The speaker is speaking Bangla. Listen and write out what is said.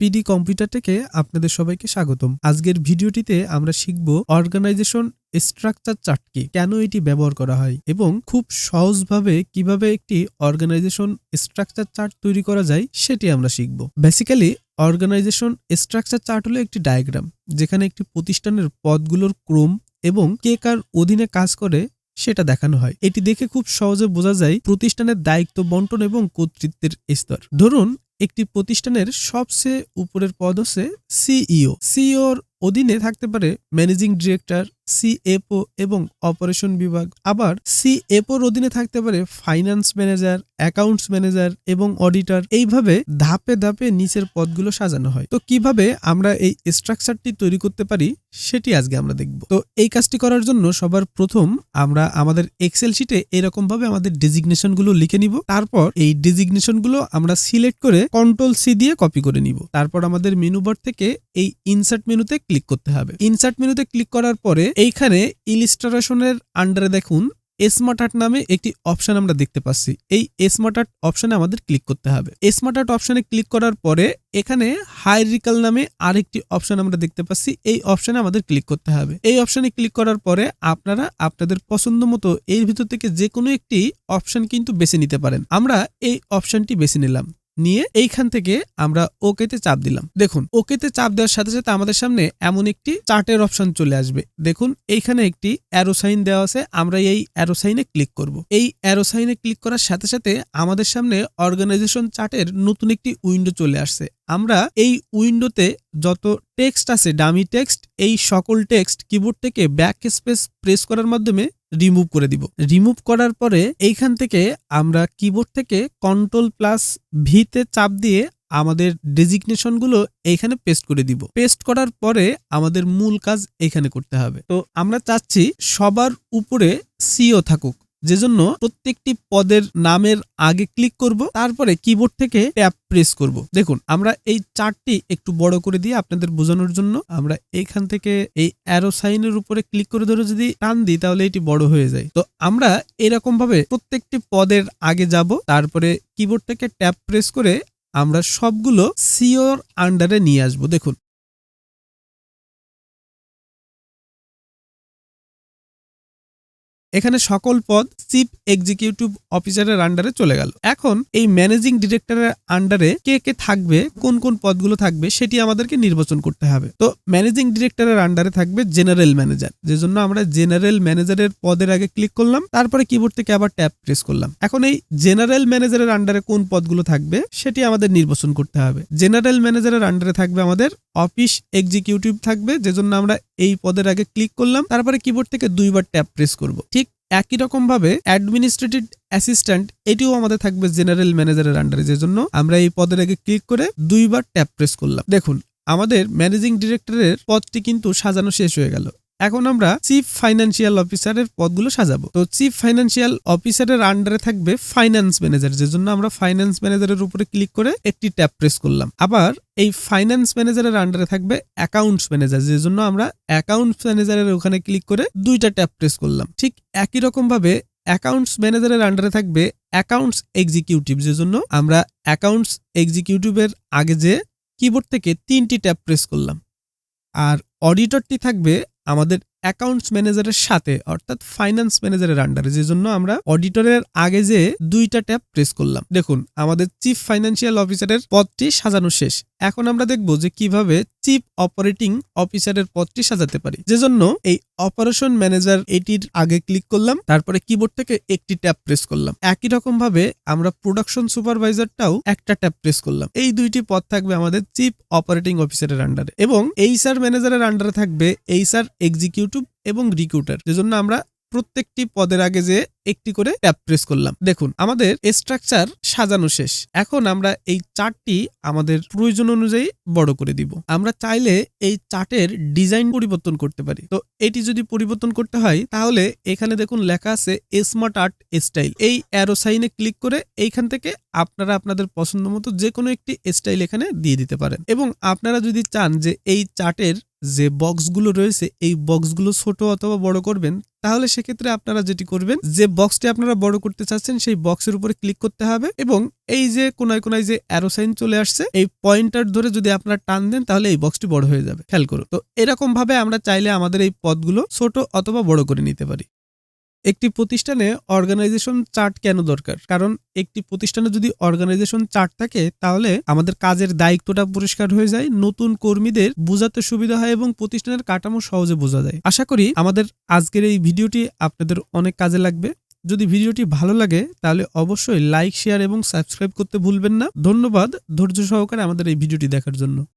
পিডি কম্পিউটার থেকে আপনাদের সবাইকে স্বাগতম। আজকের ভিডিওটিতে আমরা শিখব অর্গানাইজেশন স্ট্রাকচার চার্ট কি, কেন এটি ব্যবহার করা হয় এবং খুব সহজভাবে কীভাবে একটি অর্গানাইজেশন স্ট্রাকচার চার্ট তৈরি করা যায় সেটি আমরা শিখব। বেসিক্যালি, অর্গানাইজেশন স্ট্রাকচার চার্ট হলো একটি ডায়াগ্রাম, যেখানে একটি প্রতিষ্ঠানের পদগুলোর ক্রম এবং কে কার অধীনে কাজ করে সেটা দেখানো হয়। এটি দেখে খুব সহজে বোঝা যায় প্রতিষ্ঠানের দায়িত্ব বন্টন এবং কর্তৃত্বের স্তর। ধরুন একটি প্রতিষ্ঠানের সবচেয়ে উপরের পদ হচ্ছে সিইও। সিইওর অধীনে থাকতে পারে ম্যানেজিং ডিরেক্টর সিএফও এবং অপারেশন বিভাগ। আবার সিএফওর অধীনে থাকতে পারে ফাইন্যান্স ম্যানেজার, অ্যাকাউন্টস ম্যানেজার এবং অডিটর। এইভাবে ধাপে ধাপে নিচের পদগুলো সাজানো হয়। তো কীভাবে আমরা এই স্ট্রাকচারটি তৈরি করতে পারি সেটি আজকে আমরা দেখব। তো এই কাজটি করার জন্য সবার প্রথম আমরা আমাদের এক্সেল শিটে এরকম ভাবে আমাদের ডেজিগনেশনগুলো লিখে নিব। তারপর এই ডেজিগনেশনগুলো আমরা সিলেক্ট করে কন্ট্রোল সি দিয়ে কপি করে নিব। তারপর আমাদের মেনু বার থেকে এই ইনসার্ট মেনুতে ক্লিক করতে হবে। ইনসার্ট মেনুতে ক্লিক করার পরে এইখানে ইলিস্ট্রেশনের আন্ডারে দেখুন স্মার্ট আর্ট নামে একটি অপশন আমরা দেখতে পাচ্ছি। এই স্মার্ট আর্ট অপশনে আমাদের ক্লিক করতে হবে। স্মার্ট আর্ট অপশনে ক্লিক করার পরে এখানে হাইরিকাল নামে আরেকটি অপশন আমরা দেখতে পাচ্ছি। এই অপশনে আমাদের ক্লিক করতে হবে। এই অপশনে ক্লিক করার পরে আপনারা আপনাদের পছন্দ মতো এর ভিতর থেকে যে কোনো একটি অপশন কিন্তু বেছে নিতে পারেন। আমরা এই অপশনটি বেছে নিলাম। নিয়ে এইখান থেকে আমরা ওকেতে চাপ দিলাম। দেখুন, ওকেতে চাপ দেওয়ার সাথে সাথে আমাদের সামনে এমন একটি চার্টের অপশন চলে আসবে। দেখুন, এইখানে একটি অ্যারোসাইন দেওয়া আছে, আমরা এই অ্যারোসাইনে ক্লিক করব। এই অ্যারোসাইনে ক্লিক করার সাথে সাথে আমাদের সামনে অর্গানাইজেশন চার্টের নতুন একটি উইন্ডো চলে আসছে। আমরা এই উইন্ডোতে যত টেক্সট আছে, ডামি টেক্সট, এই সকল টেক্সট, কিবোর্ড থেকে ব্যাক স্পেস প্রেস করার মাধ্যমে রিমুভ করে দিব। রিমুভ করার পরে এইখান থেকে আমরা কিবোর্ড থেকে কন্ট্রোল প্লাস ভিতে চাপ দিয়ে আমাদের ডেজিগনেশনগুলো এইখানে পেস্ট করে দিব। পেস্ট করার পরে আমাদের মূল কাজ এখানে করতে হবে। তো আমরা চাচ্ছি সবার উপরে সিও থাকুক। যেজন্য প্রত্যেকটি পদের নামের আগে ক্লিক করব, তারপরে কিবোর্ড থেকে ট্যাপ প্রেস করব। দেখুন, আমরা এই চার্টটি একটু বড় করে দিয়ে আপনাদের বোঝানোর জন্য আমরা এইখান থেকে এই অ্যারো সাইনের উপরে ক্লিক করে ধরে যদি টান দিই, তাহলে এটি বড় হয়ে যায়। তো আমরা এরকম ভাবে প্রত্যেকটি পদের আগে যাব, তারপরে কিবোর্ড থেকে ট্যাপ প্রেস করে আমরা সবগুলো সিওর আন্ডারে নিয়ে আসব। দেখুন এখানে সকল পদ চিফ এক্সিকিউটিভ অফিসারের আন্ডারে চলে গেল। এখন এই ম্যানেজিং ডিরেক্টরের আন্ডারে কে কে থাকবে, কোন কোন পদগুলো থাকবে সেটি আমাদেরকে নির্বাচন করতে হবে। তো ম্যানেজিং ডিরেক্টরের আন্ডারে থাকবে জেনারেল ম্যানেজার। যে জন্য আমরা জেনারেল ম্যানেজারের পদের আগে ক্লিক করলাম, তারপরে কিবোর্ড থেকে আবার ট্যাপ প্রেস করলাম। এখন এই জেনারেল ম্যানেজারের আন্ডারে কোন পদগুলো থাকবে সেটি আমাদের নির্বাচন করতে হবে। জেনারেল ম্যানেজারের আন্ডারে থাকবে আমাদের অফিস এক্সিকিউটিভ থাকবে, যে জন্য আমরা এই পদের আগে ক্লিক করলাম, তারপরে কিবোর্ড থেকে দুইবার ট্যাপ প্রেস করব। ঠিক একই রকম ভাবে অ্যাডমিনিস্ট্রেটিভ অ্যাসিস্ট্যান্ট এটিও আমাদের থাকবে জেনারেল ম্যানেজারের আন্ডারে যে জন্য আমরা এই পদের আগে ক্লিক করে দুইবার ট্যাপ প্রেস করলাম। দেখুন, আমাদের ম্যানেজিং ডিরেক্টরের পদটি কিন্তু সাজানো শেষ হয়ে গেল। এখন আমরা চিফ ফাইন্যান্সিয়াল অফিসারের পদগুলো সাজাবো। তো চিফ ফাইন্যান্সিয়াল অফিসারের আন্ডারে থাকবে ফাইন্যান্স ম্যানেজার যে জন্য আমরা ফাইন্যান্স ম্যানেজারের উপরে ক্লিক করে একটি ট্যাপ প্রেস করলাম। আবার এই ফাইন্যান্স ম্যানেজারের আন্ডারে থাকবে অ্যাকাউন্টস ম্যানেজার যে জন্য আমরা অ্যাকাউন্টস ম্যানেজারের ওখানে ক্লিক করে দুইটা ট্যাপ প্রেস করলাম। ঠিক একই রকম ভাবে অ্যাকাউন্টস ম্যানেজারের আন্ডারে থাকবে অ্যাকাউন্টস এক্সিকিউটিভ যে জন্য আমরা অ্যাকাউন্টস এক্সিকিউটিভের আগে যে কিবোর্ড থেকে তিনটি ট্যাপ প্রেস করলাম। আর অডিটরটি থাকবে আমাদের অ্যাকাউন্টস ম্যানেজারের সাথে, অর্থাৎ ফাইন্যান্স ম্যানেজারের আন্ডারে যে জন্য আমরা অডিটরের আগে যে দুইটা ট্যাব প্রেস করলাম। দেখুন, আমাদের চিফ ফাইন্যান্সিয়াল অফিসারের পদটি সাজানো শেষ। এখন আমরা দেখব যে কীভাবে চিফ অপারেটিং অফিসারের পদটি সাজাতে পারি। যে জন্য এই অপারেশন ম্যানেজার এটির আগে ক্লিক করলাম, তারপরে কিবোর্ড থেকে একটি ট্যাব প্রেস করলাম। একই রকম ভাবে আমরা প্রোডাকশন সুপারভাইজারটাও একটা ট্যাব প্রেস করলাম। এই দুইটি পদ থাকবে আমাদের চিফ অপারেটিং অফিসারের আন্ডারে এবং এইচআর ম্যানেজারের আন্ডারে থাকবে এইচআর এক্সিকিউটিভ এবং রিক্রুটার যেজন্য আমরা প্রত্যেকটি পদের আগে যে একটি করে ট্যাপ প্রেস করলাম। দেখুন, আমাদের স্ট্রাকচার সাজানো শেষ। এখন আমরা এই চার্টটি আমাদের প্রয়োজন অনুযায়ী বড় করে দিব। আমরা চাইলে এই চার্টের ডিজাইন পরিবর্তন করতে পারি। তো এটি যদি পরিবর্তন করতে হয়, তাহলে এখানে দেখুন লেখা আছে স্মার্ট আর্ট স্টাইল। এই অ্যারো সাইনে ক্লিক করে এইখান থেকে আপনারা আপনাদের পছন্দ মতো যে কোনো একটি স্টাইল এখানে দিয়ে দিতে পারেন। এবং আপনারা যদি চান যে এই চার্টের যে বক্সগুলো রয়েছে, এই বক্সগুলো ছোট অথবা বড় করবেন, তাহলে সেক্ষেত্রে আপনারা যেটি করবেন, যে বক্সটি আপনারা বড় করতে চাচ্ছেন, সেই বক্সের উপরে ক্লিক করতে হবে এবং এই যে কোনায় কোনায় যে অ্যারো সাইন চলে আসছে, এই পয়েন্টার ধরে যদি আপনারা টান দেন, তাহলে এই বক্সটি বড় হয়ে যাবে। খেয়াল করুন। তো এরকম ভাবে আমরা চাইলে আমাদের এই পদগুলো ছোট অথবা বড় করে নিতে পারি। একটি প্রতিষ্ঠানে অর্গানাইজেশন চার্ট কেন দরকার? কারণ একটি প্রতিষ্ঠানে যদি অর্গানাইজেশন চার্ট থাকে, তাহলে আমাদের কাজের দায়িত্বটা পরিষ্কার হয়ে যায়, নতুন কর্মীদের বোঝাতে সুবিধা হয় এবং প্রতিষ্ঠানের কাঠামো সহজে বোঝা যায়। আশা করি আমাদের আজকের এই ভিডিওটি আপনাদের অনেক কাজে লাগবে। যদি ভিডিওটি ভালো লাগে, তাহলে অবশ্যই লাইক শেয়ার এবং সাবস্ক্রাইব করতে ভুলবেন না। ধন্যবাদ ধৈর্য সহকারে আমাদের এই ভিডিওটি দেখার জন্য।